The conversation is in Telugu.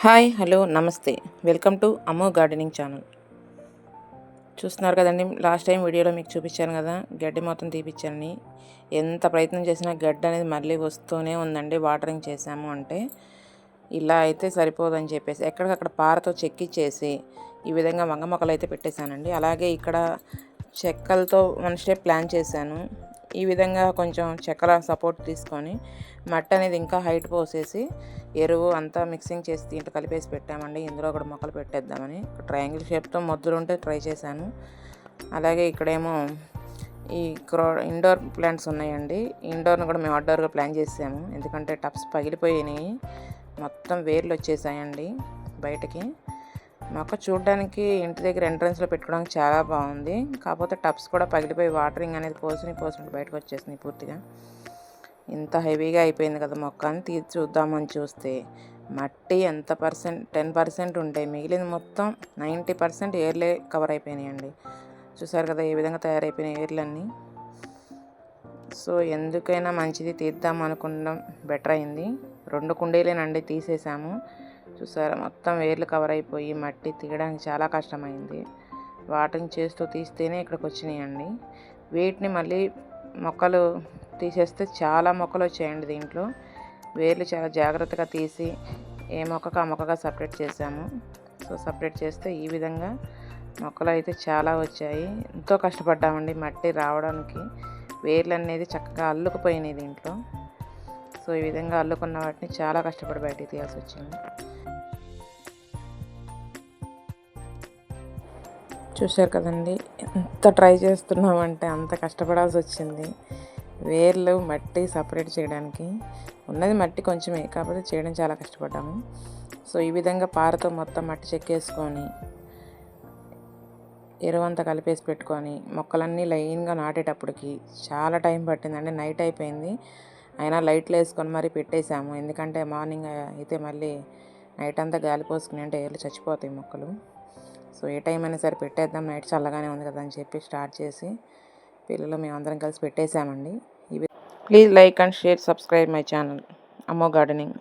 హాయ్ హలో నమస్తే. Welcome to Ammo gardening channel. చూస్తున్నారు కదండి లాస్ట్ టైం వీడియోలో మీకు చూపించాను కదా గడ్డి మొత్తం తీపిచ్చానని ఎంత ప్రయత్నం చేసినా గడ్డి అనేది మళ్ళీ వస్తూనే ఉందండి వాటరింగ్ చేసాము అంటే. ఇలా అయితే సరిపోదని చెప్పేసి ఎక్కడికక్కడ పారతో చెక్కిచ్చేసి ఈ విధంగా వంగ మొక్కలు అయితే పెట్టేశానండి. అలాగే ఇక్కడ చెక్కలతో మనిషి ప్లాన్ చేశాను. ఈ విధంగా కొంచెం చెక్కల సపోర్ట్ తీసుకొని మట్టి అనేది ఇంకా హైట్ పోసేసి ఎరువు అంతా మిక్సింగ్ చేసి దీంట్లో కలిపేసి పెట్టామండి. ఇందులో కూడా మొక్కలు పెట్టేద్దామని. ట్రయాంగిల్ షేప్తో మొద్దులు ఉంటే ట్రై చేశాను. అలాగే ఇక్కడేమో ఈ క్రో ఇండోర్ ప్లాంట్స్ ఉన్నాయండి. ఇండోర్ని కూడా మేము అవుట్డోర్గా ప్లాన్ చేసాము. ఎందుకంటే టప్స్ పగిలిపోయినాయి. మొత్తం వేర్లు వచ్చేసాయండి బయటకి. మొక్క చూడడానికి ఇంటి దగ్గర ఎంట్రన్స్లో పెట్టుకోవడానికి చాలా బాగుంది. కాకపోతే టబ్స్ కూడా పగిలిపోయి వాటరింగ్ అనేది పోసిన పోసినట్టు బయటకు వచ్చేసింది పూర్తిగా. ఇంత హెవీగా అయిపోయింది కదా మొక్క అని తీసి చూద్దామని చూస్తే. మట్టి ఎంత పర్సెంట్ టెన్ పర్సెంట్ ఉంటాయి మిగిలింది మొత్తం నైంటీ పర్సెంట్ ఎయిర్లే కవర్ అయిపోయినాయండి. చూసారు కదా ఏ విధంగా తయారైపోయిన ఎయిర్లన్నీ సో ఎందుకైనా మంచిది తీద్దాం అనుకుందాం బెటర్ అయింది. రెండు కుండీలేనండి తీసేసాము. చూసారా? మొత్తం వేర్లు కవర్ అయిపోయి మట్టి తీయడానికి చాలా కష్టమైంది. వాటిని చేస్తూ తీస్తేనే ఇక్కడికి వచ్చినాయండి. వీటిని మళ్ళీ మొక్కలు తీసేస్తే చాలా మొక్కలు వచ్చాయండి దీంట్లో. వేర్లు చాలా జాగ్రత్తగా తీసి ఏ మొక్కకు ఆ మొక్కగా సపరేట్ చేసాము సో సపరేట్ చేస్తే ఈ విధంగా మొక్కలు అయితే చాలా వచ్చాయి. ఎంతో కష్టపడ్డామండి మట్టి రావడానికి. వేర్లు అనేది చక్కగా అల్లుకుపోయినాయి దీంట్లో. సో ఈ విధంగా అల్లుకున్న వాటిని చాలా కష్టపడి బయటికి తీయాల్సి వచ్చింది. చూశారు కదండి. ఎంత ట్రై చేస్తున్నామంటే అంత కష్టపడాల్సి వచ్చింది. వేర్లు మట్టి సపరేట్ చేయడానికి. ఉన్నది మట్టి కొంచెమే కాకపోతే చేయడం చాలా కష్టపడ్డాము. సో ఈ విధంగా పారతో మొత్తం మట్టి చెక్కేసుకొని ఎరువంతా కలిపేసి పెట్టుకొని మొక్కలన్నీ లైన్గా నాటేటప్పటికి చాలా టైం పట్టిందండి నైట్ అయిపోయింది. అయినా లైట్లు వేసుకొని మరీ పెట్టేశాము. ఎందుకంటే మార్నింగ్ అయితే మళ్ళీ నైట్ అంతా గాలి పోసుకుని అంటే ఏర్లు చచ్చిపోతాయి మొక్కలు. సో ఏ టైం అయినా సరే పెట్టేద్దాం నైట్ చల్లగానే ఉంది కదా అని చెప్పి స్టార్ట్ చేసి పిల్లలు మేమందరం కలిసి పెట్టేశామండి. ఇవి please like and share subscribe my channel. Ammo gardening.